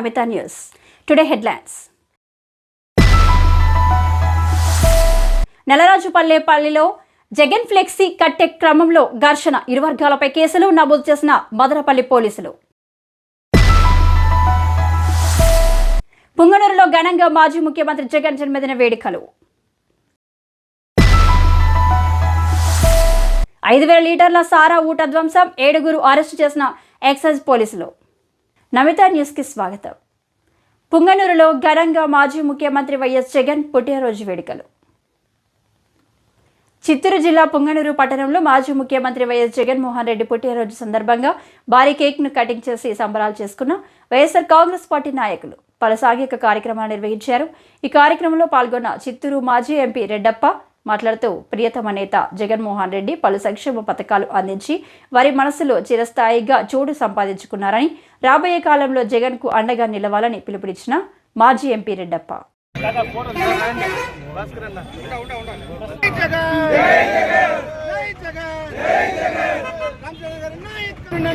Navitha news today headlines నెలరాజుపల్లెపల్లిలో Jagan flexi కట్టే క్రమంలో ఘర్షణ. ఇరు వర్గాలపై కేసులు నమోదు చేసిన మదనపల్లి పోలీసులు. పుంగనూరులో ఘనంగా మాజీ ముఖ్యమంత్రి జగన్ జన్మదిన వేడుకలు. ఐదు వేల లీటర్ల సారా ఊట ధ్వంసం. ఏడుగురు అరెస్టు చేసిన ఎక్సైజ్ పోలీసులు. నమితా న్యూస్కి స్వాగతం. పుంగనూరులో ఘనంగా మాజీ ముఖ్యమంత్రి వైఎస్ జగన్ పుట్టినరోజు వేడుకలు. చిత్తూరు జిల్లా పుంగనూరు పట్టణంలో మాజీ ముఖ్యమంత్రి వైఎస్ జగన్మోహన్ రెడ్డి పుట్టినరోజు సందర్భంగా భారీ కేక్ను కటింగ్ చేసి సంబరాలు చేసుకున్న వైఎస్ఆర్ కాంగ్రెస్ పార్టీ నాయకులు పలు సాంఘిక కార్యక్రమాలు నిర్వహించారు. ఈ కార్యక్రమంలో పాల్గొన్న చిత్తూరు మాజీ ఎంపీ రెడ్డప్ప మాట్లాడుతూ ప్రియతమ నేత జగన్మోహన్ రెడ్డి పలు సంక్షేమ పథకాలు అందించి వారి మనసులో చిరస్థాయిగా చోటు సంపాదించుకున్నారని రాబోయే కాలంలో జగన్కు అండగా నిలవాలని పిలుపునిచ్చిన మాజీ ఎంపీ రెడ్డప్ప.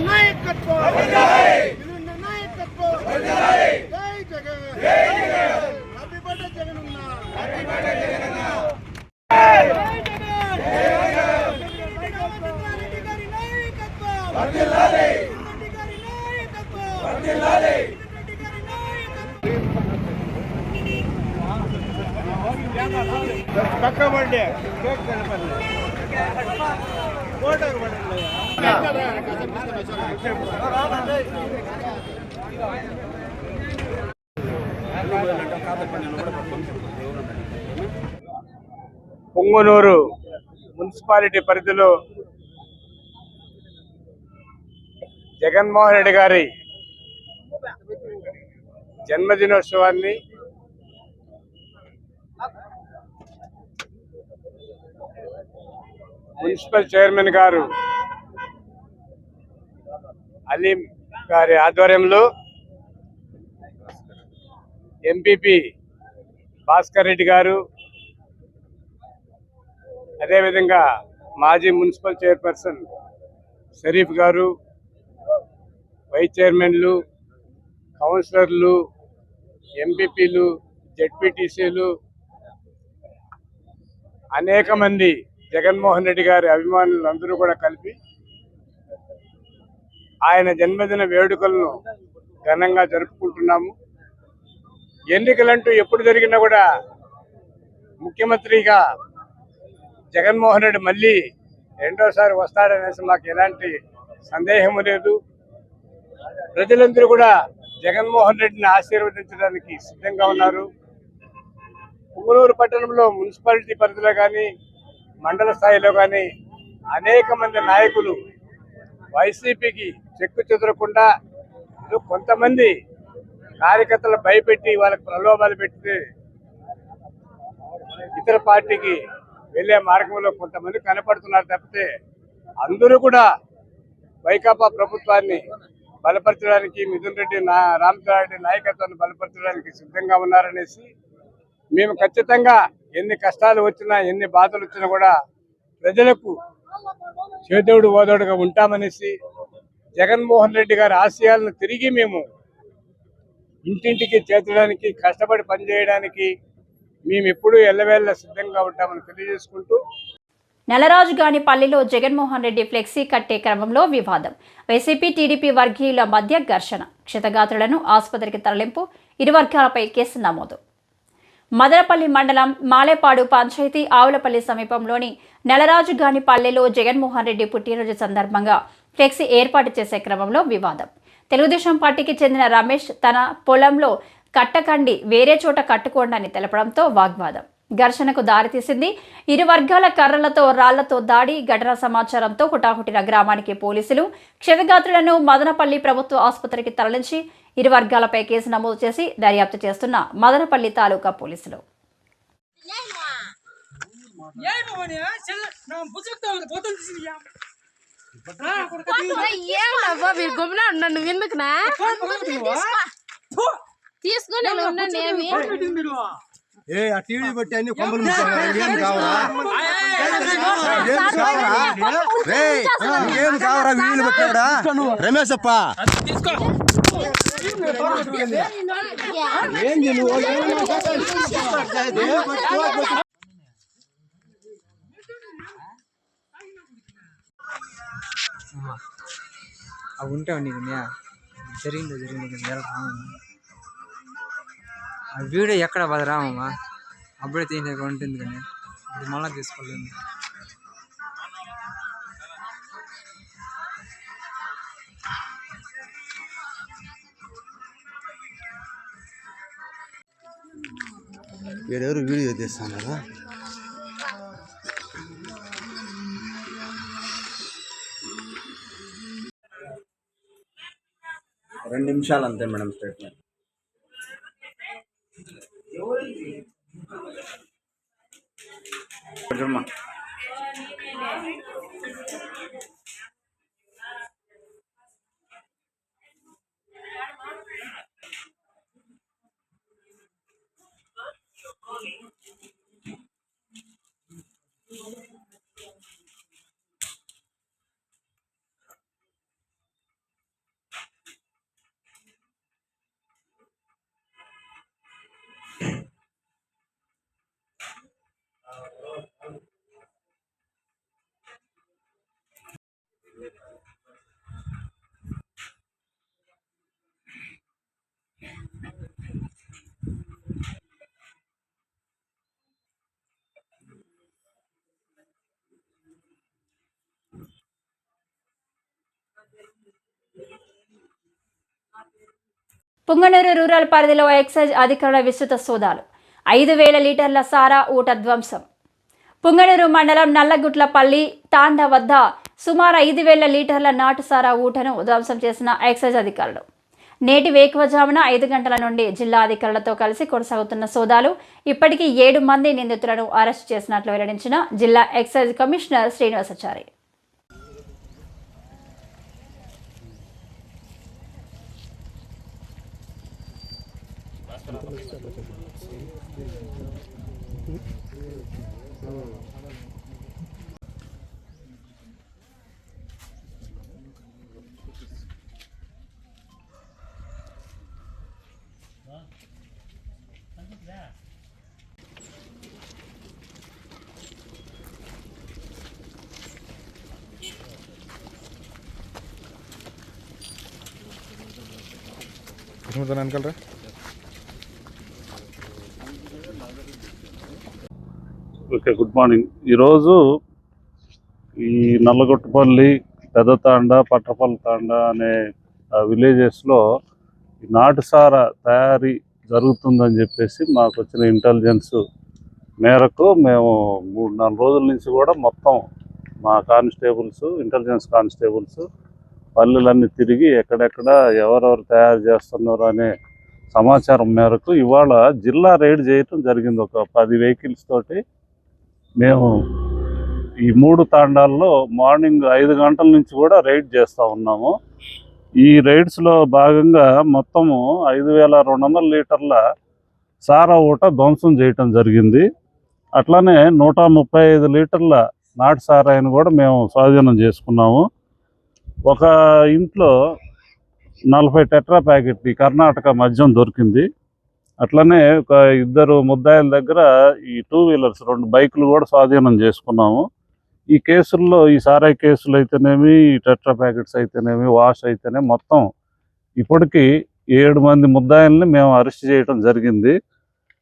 నాయకత్వం విలున్న నాయకత్వం జై జగన్ పొంగునూరు మున్సిపాలిటీ పరిధిలో జగన్మోహన్ రెడ్డి గారి జన్మదినోత్సవాన్ని మున్సిపల్ చైర్మన్ గారు అలీం గారి ఆధ్వర్యంలో ఎంపీపీ భాస్కర్ రెడ్డి గారు అదేవిధంగా మాజీ మున్సిపల్ చైర్పర్సన్ షరీఫ్ గారు వైస్ చైర్మన్లు కౌన్సిలర్లు ఎంపీపీలు జెడ్పీటీసీలు అనేక మంది జగన్మోహన్ రెడ్డి గారి అభిమానులు అందరూ కూడా కలిపి ఆయన జన్మదిన వేడుకలను ఘనంగా జరుపుకుంటున్నాము. ఎన్నికలంటూ ఎప్పుడు జరిగినా కూడా ముఖ్యమంత్రిగా జగన్మోహన్ రెడ్డి మళ్ళీ రెండోసారి వస్తాడనేసి మాకు ఎలాంటి సందేహము లేదు. ప్రజలందరూ కూడా జగన్మోహన్ రెడ్డిని ఆశీర్వదించడానికి సిద్ధంగా ఉన్నారు. పుంగనూరు పట్టణంలో మున్సిపాలిటీ పరిధిలో కానీ మండల స్థాయిలో కానీ అనేక మంది నాయకులు వైసీపీకి చెక్కు చెదరకుండా కొంతమంది కార్యకర్తలు భయపెట్టి వాళ్ళకి ప్రలోభాలు పెట్టి ఇతర పార్టీకి వెళ్ళే మార్గంలో కొంతమంది కనపడుతున్నారు తప్పితే అందరూ కూడా వైకాపా ప్రభుత్వాన్ని బలపరచడానికి మిథున్ రెడ్డి నా రెడ్డి నాయకత్వాన్ని బలపరచడానికి సిద్ధంగా ఉన్నారనేసి మేము ఖచ్చితంగా ఎన్ని కష్టాలు వచ్చినా ఎన్ని బాధలు వచ్చినా కూడా ప్రజలకు చేదోడు ఓదోడుగా ఉంటామనేసి జగన్మోహన్ రెడ్డి గారి ఆశయాలను తిరిగి మేము ఇంటింటికి చేర్చడానికి కష్టపడి పనిచేయడానికి మేము ఎల్లవేళ్ళ సిద్ధంగా ఉంటామని తెలియజేసుకుంటూ నెలరాజుగాని పల్లిలో జగన్మోహన్ రెడ్డి ఫ్లెక్సీ కట్టే క్రమంలో వివాదం. వైసీపీ టీడీపీ వర్గీయుల మధ్య ఘర్షణ క్షతగాత్రులను ఆసుపత్రికి తరలింపు ఇరు వర్గాలపై కేసు నమోదు. మదనపల్లి మండలం మాలేపాడు పంచాయతీ ఆవులపల్లి సమీపంలోని నెలరాజుగాని పల్లెలో జగన్మోహన్ రెడ్డి పుట్టినరోజు సందర్భంగా ఫ్లెక్సీ ఏర్పాటు చేసే క్రమంలో వివాదం. తెలుగుదేశం పార్టీకి చెందిన రమేష్ తన పొలంలో కట్టకండి వేరే చోట కట్టుకోండి అని తెలపడంతో వాగ్వాదం ఘర్షణకు దారితీసింది ఇరు వర్గాల కర్రలతో రాళ్ళతో దాడి ఘటన సమాచారంతో హుటాహుటిన గ్రామానికి పోలీసులు క్షతగాత్రులను మదనపల్లి ప్రభుత్వ ఆసుపత్రికి తరలించి ఇరు వర్గాలపై కేసు నమోదు చేసి దర్యాప్తు చేస్తున్న మదనపల్లి తాలూకా పోలీసులు తీసుకొని ఉండండి ఏమి ఏ ఆ టీవీ పెట్టి అన్ని కొంపలు. ఏం కావరా ఏం కావరా రేయ్, ఏం కావరా వీళ్ళు పెట్టాడా రమేష్ అప్ప. ఏంది నువ్వు? అవి ఉంటే నీకు జరిగిందో జరిగిందో ఆ వీడియో ఎక్కడ పద రామమ్మ అప్పుడే తీసిన ఉంటుంది కానీ. ఇది మళ్ళీ తీసుకోలేము వీడెవరు వీడియో తీస్తున్నారా రెండు నిమిషాలు అంతే మేడం స్టేట్మెంట్ 是嘛 పుంగనూరు రూరల్ పరిధిలో ఎక్సైజ్ అధికారుల విస్తృత సోదాలు. ఐదు వేల లీటర్ల సారా ఊట ధ్వంసం. పుంగనూరు మండలం నల్లగుట్లపల్లి తాండ వద్ద సుమారు ఐదు వేల లీటర్ల నాటు సారా ఊటను ధ్వంసం చేసిన ఎక్సైజ్ అధికారులు. నేటి వేకువజామున ఐదు గంటల నుండి జిల్లా అధికారులతో కలిసి కొనసాగుతున్న సోదాలు ఇప్పటికీ ఏడు మంది నిందితులను అరెస్టు చేసినట్లు వెల్లడించిన జిల్లా excise commissioner Srinivasachari. Okay good morning. ఈరోజు ఈ నల్లగొట్టపల్లి పెద్దతాండ పట్టపల్లి తాండ అనే విలేజెస్లో ఈ నాటుసార తయారీ జరుగుతుందని చెప్పేసి మాకు వచ్చిన ఇంటెలిజెన్స్ మేరకు మేము మూడు నాలుగు రోజుల నుంచి కూడా మొత్తం మా కానిస్టేబుల్స్ ఇంటెలిజెన్స్ కానిస్టేబుల్స్ పల్లెలన్నీ తిరిగి ఎక్కడెక్కడ ఎవరెవరు తయారు చేస్తున్నారు అనే సమాచారం మేరకు ఇవాళ జిల్లా రైడ్ చేయటం జరిగింది. ఒక పది వెహికల్స్ తోటి మేము ఈ మూడు తాండాల్లో మార్నింగ్ ఐదు గంటల నుంచి కూడా రైడ్ చేస్తూ ఉన్నాము. ఈ రైడ్స్లో భాగంగా మొత్తము ఐదు వేల రెండు వందల లీటర్ల సారా ఊట ధ్వంసం చేయటం జరిగింది. అట్లానే నూట ముప్పై ఐదు లీటర్ల నాటు సారాయిని కూడా మేము స్వాధీనం చేసుకున్నాము. ఒక ఇంట్లో నలభై టెట్రా ప్యాకెట్ ఈ కర్ణాటక మద్యం దొరికింది. అట్లనే ఒక ఇద్దరు ముద్దాయిల దగ్గర ఈ టూ వీలర్స్ రెండు బైకులు కూడా స్వాధీనం చేసుకున్నాము. ఈ కేసుల్లో ఈ సారాయి కేసులు అయితేనేమి ఈ టెట్రా ప్యాకెట్స్ అయితేనేమి వాష్ అయితేనే మొత్తం ఇప్పటికీ ఏడు మంది ముద్దాయిల్ని మేము అరెస్ట్ చేయడం జరిగింది.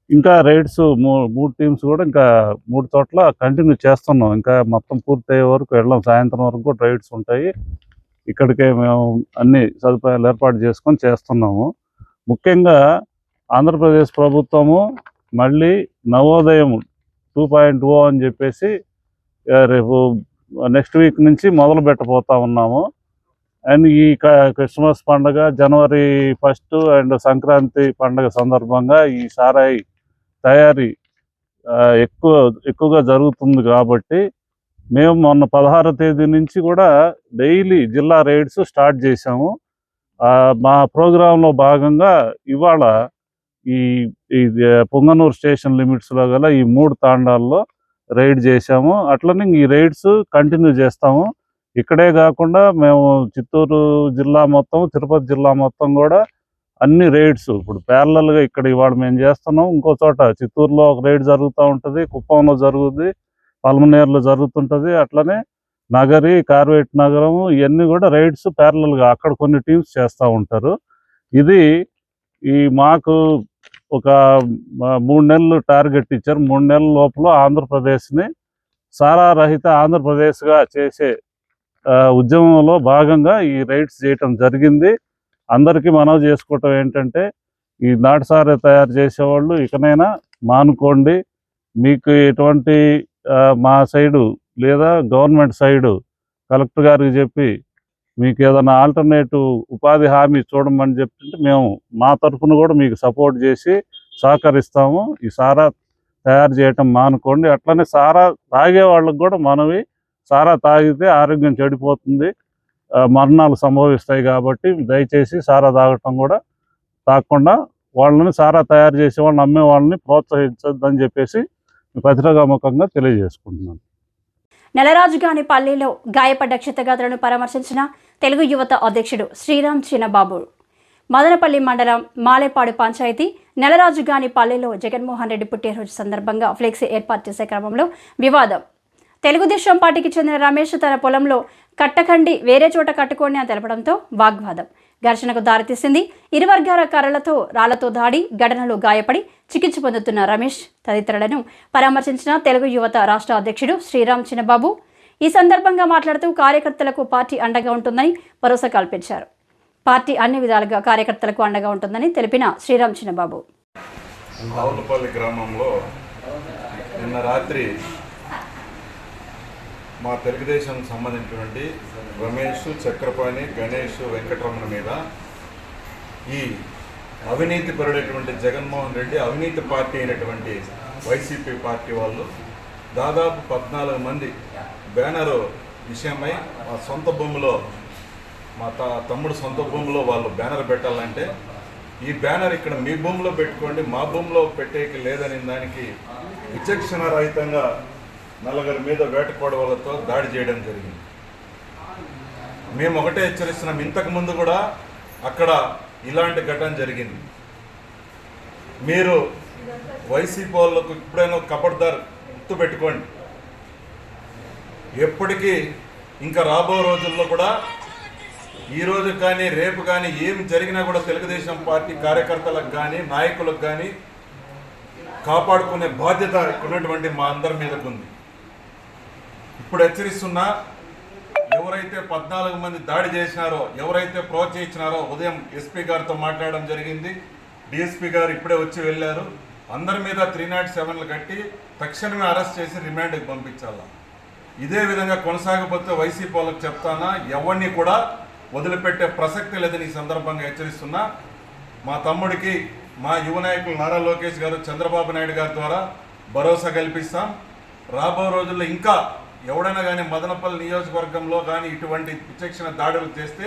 ఇంకా రైడ్స్ మూ మూడు టీమ్స్ కూడా ఇంకా మూడు చోట్ల కంటిన్యూ చేస్తున్నాం. ఇంకా మొత్తం పూర్తయ్యే వరకు వెళ్ళాం. సాయంత్రం వరకు కూడా రైడ్స్ ఉంటాయి. ఇక్కడికే మేము అన్ని సదుపాయాలు ఏర్పాటు చేసుకొని చేస్తున్నాము. ముఖ్యంగా ఆంధ్రప్రదేశ్ ప్రభుత్వము మళ్ళీ నవోదయం టూ పాయింట్ ఓ అని చెప్పేసి రేపు నెక్స్ట్ వీక్ నుంచి మొదలు పెట్టబోతా ఉన్నాము. అండ్ ఈ క- క్రిస్మస్ పండుగ జనవరి ఫస్ట్ అండ్ సంక్రాంతి పండుగ సందర్భంగా ఈ సారాయి తయారీ ఎక్కువ ఎక్కువగా జరుగుతుంది కాబట్టి మేము మొన్న పదహారో తేదీ నుంచి కూడా డైలీ జిల్లా రైడ్స్ స్టార్ట్ చేశాము. ఆ, మా ప్రోగ్రాంలో భాగంగా ఇవాళ ఈ పొంగనూరు స్టేషన్ లిమిట్స్లో గల ఈ మూడు తాండాల్లో రైడ్ చేశాము. అట్లనే ఈ రైడ్స్ కంటిన్యూ చేస్తాము. ఇక్కడే కాకుండా మేము చిత్తూరు జిల్లా మొత్తం తిరుపతి జిల్లా మొత్తం కూడా అన్ని రైడ్స్ ఇప్పుడు ప్యారలల్గా గా ఇక్కడ ఇవాళ మేము చేస్తున్నాం. ఇంకో చోట చిత్తూరులో ఒక రైడ్ జరుగుతూ ఉంటుంది కుప్పంలో జరుగుద్ది. పల్మనేర్లో జరుగుతుంటుంది. అట్లనే నగరి కార్వేట్ నగరం ఇవన్నీ కూడా రైడ్స్గా అక్కడ కొన్ని టీమ్స్ చేస్తూ ఉంటారు. ఇది ఈ మాకు ఒక మూడు నెలలు టార్గెట్ ఇచ్చారు. మూడు నెలల లోపల ఆంధ్రప్రదేశ్ని సారా రహిత ఆంధ్రప్రదేశ్గా చేసే ఉద్యమంలో భాగంగా ఈ రైడ్స్ చేయటం జరిగింది. అందరికీ మనవి చేసుకోవటం ఏంటంటే ఈ నాటుసారా తయారు చేసేవాళ్ళు ఇకనైనా మానుకోండి. మీకు ఎటువంటి మా సైడు లేదా గవర్నమెంట్ సైడు కలెక్టర్ గారికి చెప్పి మీకు ఏదైనా ఆల్టర్నేటివ్ ఉపాధి హామీ చూడమని చెప్తుంటే మేము మా తరఫున కూడా మీకు సపోర్ట్ చేసి సహకరిస్తాము. ఈ సారా తయారు చేయటం మానుకోండి. అట్లనే సారా తాగే వాళ్ళకి కూడా మనవి. సారా తాగితే ఆరోగ్యం చెడిపోతుంది. మరణాలు సంభవిస్తాయి కాబట్టి దయచేసి సారా తాగటం కూడా తాగకుండా వాళ్ళని సారా తయారు చేసే వాళ్ళని అమ్మే వాళ్ళని ప్రోత్సహించద్దని చెప్పేసి పత్రికాముఖంగా తెలియజేసుకుంటున్నాను. నెలరాజుగాని పల్లెలో గాయపడ్డ క్షితగాథలను పరామర్శించిన తెలుగు యువత అధ్యక్షుడు శ్రీరామ్ చిన్నబాబు. మదనపల్లి మండలం మాలేపాడు పంచాయతీ నెలరాజుగాని పల్లెలో జగన్మోహన్ రెడ్డి పుట్టినరోజు సందర్భంగా ఫ్లెక్సీ ఏర్పాటు చేసే క్రమంలో వివాదం. తెలుగుదేశం పార్టీకి చెందిన రమేష్ తన పొలంలో కట్టకండి వేరే చోట కట్టుకోండి అని తెలపడంతో వాగ్వాదం. ఘర్షణకు దారితీసింది. ఇరు వర్గాల కర్రలతో రాళ్ళతో దాడి ఘటనలో గాయపడి చికిత్స పొందుతున్న రమేష్ తదితరులను పరామర్శించిన తెలుగు యువత రాష్ట్ర అధ్యక్షుడు శ్రీరామ్ చిన్నబాబు. ఈ సందర్భంగా మాట్లాడుతూ కార్యకర్తలకు పార్టీ అండగా ఉంటుందని భరోసా కల్పించారు. పార్టీ అన్ని విధాలుగా కార్యకర్తలకు అండగా ఉంటుందని తెలిపిన శ్రీరామ్ చిన్నబాబు. గ్రామంలో నిన్న రాత్రి మా తెలుగుదేశం సంబంధించినటువంటి రమేష్ చక్రపాణి గణేష్ వెంకటరమణ మీద ఈ అవినీతి పరుడైనటువంటి జగన్మోహన్ రెడ్డి అవినీతి పార్టీ అయినటువంటి వైసీపీ పార్టీ వాళ్ళు దాదాపు పద్నాలుగు మంది బ్యానరు విషయమై మా సొంత భూమిలో మా త తమ్ముడు సొంత భూమిలో వాళ్ళు బ్యానర్ పెట్టాలంటే ఈ బ్యానర్ ఇక్కడ మీ భూమిలో పెట్టుకోండి మా భూమిలో పెట్టేకి లేదని దానికి విచక్షణ రహితంగా నలుగురి మీద వేటకోడవలతో దాడి చేయడం జరిగింది. మేము ఒకటే హెచ్చరిస్తున్నాం. ఇంతకు ముందు కూడా అక్కడ ఇలాంటి ఘటన జరిగింది. మీరు వైసీపీ వాళ్ళకు ఇప్పుడైనా కబడ్దార్ గుర్తు పెట్టుకోండి. ఎప్పటికీ ఇంకా రాబో రోజుల్లో కూడా ఈ రోజు కానీ రేపు కానీ ఏం జరిగినా కూడా తెలుగుదేశం పార్టీ కార్యకర్తలకు కానీ నాయకులకు కానీ కాపాడుకునే బాధ్యత ఉన్నటువంటి మా అందరి మీదకు ఉంది ఇప్పుడు హెచ్చరిస్తున్నా ఎవరైతే పద్నాలుగు మంది దాడి చేసినారో ఎవరైతే ప్రోత్సహించినారో ఉదయం ఎస్పీ గారితో మాట్లాడడం జరిగింది. డిఎస్పీ గారు ఇప్పుడే వచ్చి వెళ్ళారు. అందరి మీద త్రీ నాట్ సెవెన్లు కట్టి తక్షణమే అరెస్ట్ చేసి రిమాండ్కి పంపించాలా. ఇదే విధంగా కొనసాగపోతే వైసీపీ వాళ్ళకి చెప్తానా? ఎవరిని కూడా వదిలిపెట్టే ప్రసక్తి లేదని ఈ సందర్భంగా హెచ్చరిస్తున్నా. మా తమ్ముడికి మా యువ నాయకులు నారా లోకేష్ గారు చంద్రబాబు నాయుడు గారి ద్వారా భరోసా కల్పిస్తాం. రాబో రోజుల్లో ఇంకా ఎవడైనా కానీ మదనపల్లి నియోజకవర్గంలో కానీ ఇటువంటి విచక్షణ దాడులు చేస్తే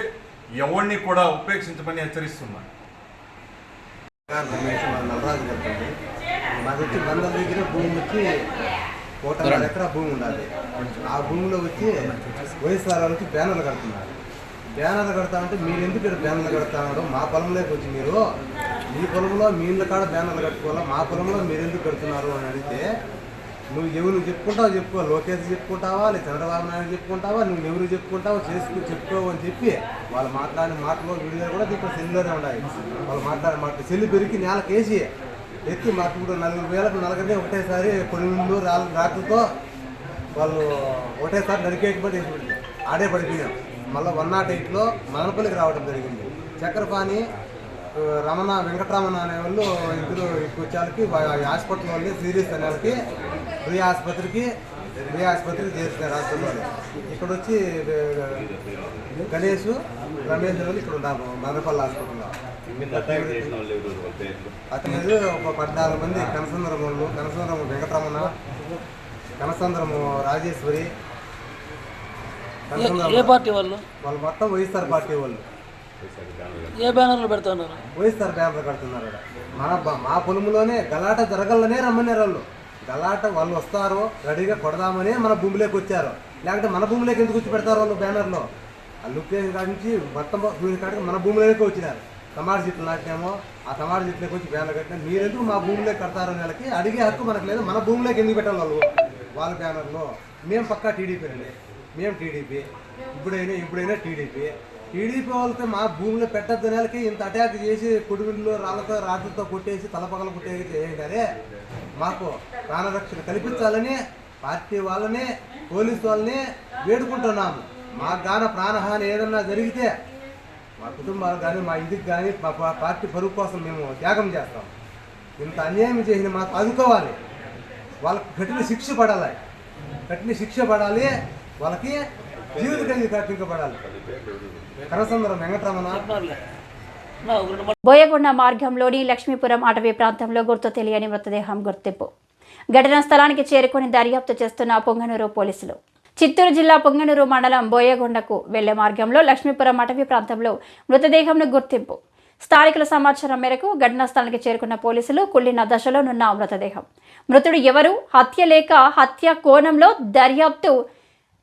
ఎవరిని కూడా ఉపేక్షించమని హెచ్చరిస్తున్నా. రమేష్ మా నల్లరాజు గారు మాది వచ్చి బందర్ దగ్గర భూమి వచ్చి కోటన్నర ఎకరా భూమి ఉండాలి. ఆ భూమిలో వచ్చి వైఎస్ఆర్ వచ్చి బ్యానర్లు కడుతున్నారు. బ్యానర్లు కడతా అంటే మీరు ఎందుకు ఇక్కడ బ్యానర్లు కడతారు మా పొలంలోకి వచ్చి మీరు మీ పొలంలో మీ ఇళ్ళ కాడ బ్యానర్లు కట్టుకోవాలా? మా పొలంలో మీరు ఎందుకు కడుతున్నారు అని అడిగితే నువ్వు ఎవరు చెప్పుకుంటావు చెప్పుకో లోకేష్ చెప్పుకుంటావా లేదా చంద్రబాబు నాయుడు చెప్పుకుంటావా నువ్వు ఎవరు చెప్పుకుంటావో చేసుకు చెప్పుకోవు అని చెప్పి వాళ్ళు మాట్లాడిన మాటలు వీడియో కూడా దీంట్లో సెల్లులోనే ఉన్నాయి. వాళ్ళు మాట్లాడిన మాటలు సెల్లు పెరిగి నేలకేసి ఎత్తి మాకు ఇప్పుడు నలుగురు వేలకు నలుగురిని ఒకటేసారి కొన్ని రాళ్ళు రాకులతో వాళ్ళు ఒకటేసారి నరికేయకపోతే ఆడే పడిపోయాం మళ్ళీ వన్ నాట్ ఎయిట్లో మదనపల్లికి రావడం జరిగింది. చక్రపాణి రమణ వెంకటరమణ అనే వాళ్ళు ఇద్దరు వచ్చేళ్ళకి హాస్పిటల్ వాళ్ళని సీరియస్ అనే వాళ్ళకి ప్రియ ఆసుపత్రికి ప్రియ ఆసుపత్రికి చేరుతున్నారు హాస్పిటల్ ఇక్కడ వచ్చి గణేష్ రమేష్ వాళ్ళు ఇక్కడ ఉన్నాము మదనపల్లి హాస్పిటల్లో. అతని మీద ఒక పద్నాలుగు మంది కనసుందరం వాళ్ళు కనసుందరం వెంకటరమణ కనసుందరము రాజేశ్వరి కనసుందరం ఏ పార్టీ వాళ్ళు? వాళ్ళు మొత్తం వైఎస్ఆర్ పార్టీ వాళ్ళు. ఏ బ్యానర్లు పెడుతున్నారు వైఎస్ఆర్ బ్యానర్ కడుతున్నారు. మన మా పొలంలోనే గలాట జరగల్లనే రమ్మన్నారు వాళ్ళు. గలాట వాళ్ళు వస్తారు రెడీగా కొడదామని మన భూమిలోకి వచ్చారు. లేకపోతే మన భూమిలోకి ఎందుకు వచ్చి పెడతారు వాళ్ళు బ్యానర్లో? ఆ లుక్ కాడి నుంచి మొత్తం భూమి కాడికి మన భూమిలోకి వచ్చినారు. టమాటా చెట్లు నాటినామో ఆ టమాటా చెట్లకు వచ్చి బ్యానర్ కట్టినా మీరెందుకు మా భూమిలో కడతారు వాళ్ళకి అడిగే హక్కు మనకు లేదు. మన భూమిలోకి ఎందుకు పెట్టాలి వాళ్ళు? వాళ్ళ బ్యానర్లో. మేము పక్కా టీడీపీ అండి. మేము టీడీపీ. ఇప్పుడైనా ఇప్పుడైనా టీడీపీ. టీడీపీ వాళ్ళతో మా భూమిలో పెట్టద్దు నెలకి ఇంత అటాక్ చేసి కుడివిల్లో రాళ్ళతో రాత్రులతో కొట్టేసి తలపగలు కొట్టేసి చేయండి మాకు ప్రాణరక్షణ కల్పించాలని పార్టీ వాళ్ళని పోలీసు వాళ్ళని వేడుకుంటున్నాము. మాకు గాన ప్రాణహాని ఏదన్నా జరిగితే మా కుటుంబాలు కానీ మా ఇంటికి కానీ మా పార్టీ పరువు కోసం మేము త్యాగం చేస్తాం. ఇంత అన్యాయం చేసిన మాకు ఆదుకోవాలి. వాళ్ళకి కఠిన శిక్ష పడాలి. కఠిన శిక్ష పడాలి. వాళ్ళకి జీవిత ఖైదు కట్టించబడాలి కనసందరం వెంకటరమణ బోయగొండ మార్గంలోని లక్ష్మీపురం అటవీ ప్రాంతంలో గుర్తు తెలియని మృతదేహం గుర్తింపు. ఘటనా స్థలానికి చేరుకుని దర్యాప్తు చేస్తున్న పొంగనూరు పోలీసులు. చిత్తూరు జిల్లా పొంగనూరు మండలం బోయగొండకు వెళ్ళే మార్గంలో లక్ష్మీపురం అటవీ ప్రాంతంలో మృతదేహంను గుర్తింపు. స్థానికుల సమాచారం మేరకు ఘటనా స్థలానికి చేరుకున్న పోలీసులు కుళ్ళిన దశలోనున్న మృతదేహం. మృతుడు ఎవరు? హత్య లేక హత్య కోణంలో దర్యాప్తు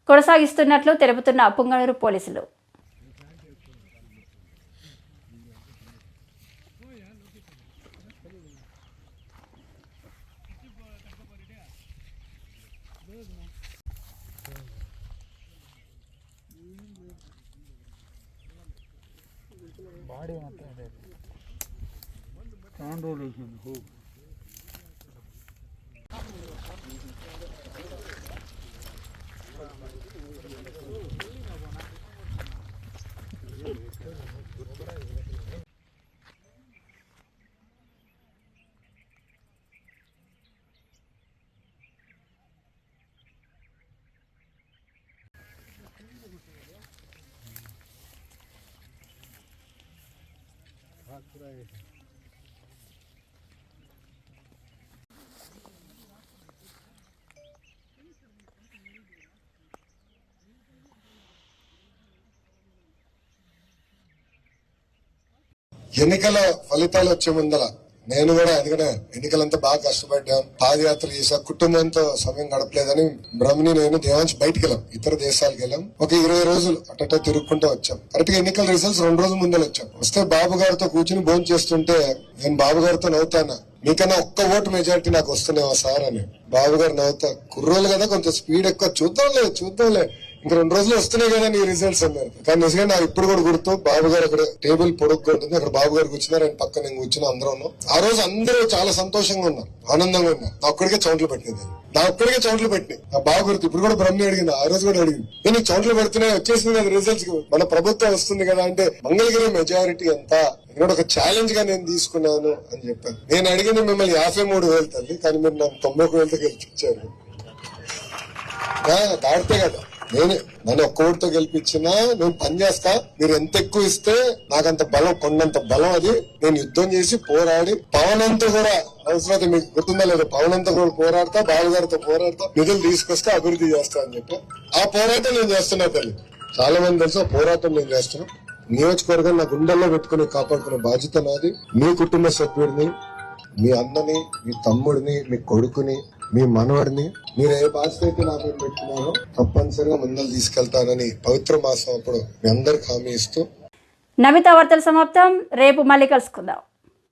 కొనసాగిస్తున్నట్లు తెలుపుతున్న పొంగనూరు పోలీసులు. बाड़े आते हैं देखो कॉन्ट्रोलेशन हो Thank you. ఎన్నికల ఫలితాలు వచ్చే ముందర నేను కూడా ఎందుకంటే ఎన్నికలంతా బాగా కష్టపడ్డాం. పాదయాత్ర చేసా కుటుంబంతో సమయం గడపలేదని బ్రహ్మని నేను దేవాంశ్ బయటికి వెళ్ళాం ఇతర దేశాలకు వెళ్ళాం. ఒక ఇరవై రోజులు అట్ట తిరుగుకుంటూ వచ్చాం. కరెక్ట్ ఎన్నికల రిజల్ట్స్ రెండు రోజుల ముందర వచ్చాం. వస్తే బాబు గారితో కూర్చుని భోజనం చేస్తుంటే నేను బాబు గారితో నవ్వుతానా మీకన్నా ఒక్క ఓటు మెజారిటీ నాకు వస్తున్నావా సార్ అని. బాబు గారు నవ్వుతా కుర్రోలు కదా కొంచెం స్పీడ్ ఎక్కువ. చూద్దాంలే చూద్దాంలే. ఇంక రెండు రోజులు వస్తున్నాయి కదా నీ రిజల్ట్స్ అన్నారు కానీ నిజంగా నాకు ఇప్పుడు కూడా గుర్తు బాబు గారు అక్కడ టేబుల్ పొడుగ్గా ఉంటుంది. అక్కడ బాబు గారు కూర్చున్నారు ఆయన పక్కన నేను కూర్చున్నా అందరూ ఉన్నాం ఆ రోజు అందరూ చాలా సంతోషంగా ఉన్నారు ఆనందంగా ఉన్నారు. నా ఒక్కడికే చౌంట్లు పెట్టినది నా ఒక్కడికే చౌంట్లు పెట్టినాయి. నా బాగా గుర్తు ఇప్పుడు కూడా బ్రహ్మి అడిగింది ఆ రోజు కూడా అడిగింది నేను చౌంట్లు పెడుతున్నాయి వచ్చేసింది కదా రిజల్ట్స్ మన ప్రభుత్వం వస్తుంది కదా అంటే మంగళగిరి మెజారిటీ ఎంత ఇక్కడ ఒక ఛాలెంజ్గా నేను తీసుకున్నాను అని చెప్పాను నేను అడిగింది మిమ్మల్ని యాభై మూడు వేలు తల్లి కానీ మీరు నాకు తొంభై ఒక వేలతో గెలిపించారు. దాడితే కదా. నేను నన్ను ఒక్క గెలిపించినా నేను పని చేస్తా మీరు ఎంత ఎక్కువ ఇస్తే నాకంత బలం కొండంత బలం అది. నేను యుద్ధం చేసి పోరాడి పవన్ అంతా కూడా అవసరం మీకు గుర్తుందా లేదు? పవన్ అంతా కూడా పోరాడతా బాలగారితో పోరాడతా నిధులు తీసుకొస్తే అభివృద్ధి చేస్తా అని చెప్పి. ఆ పోరాటం నేను చేస్తున్నా తల్లి. చాలా మంది తెలుసు పోరాటం నేను చేస్తున్నా. నియోజకవర్గం నా గుండెల్లో పెట్టుకుని కాపాడుకునే బాధ్యత నాది. మీ కుటుంబ సభ్యుడిని మీ అన్నని మీ తమ్ముడిని మీ కొడుకుని మీ మనవడిని మీరు ఏ బాధ్యత అయితే నా పెట్టుకున్నారో తప్పనిసరిగా ముందలు తీసుకెళ్తానని పవిత్ర మాసం అప్పుడు మీ అందరికి హామీ ఇస్తూ నమిత వార్తలు సమాప్తం. రేపు మళ్ళీ కలుసుకుందాం.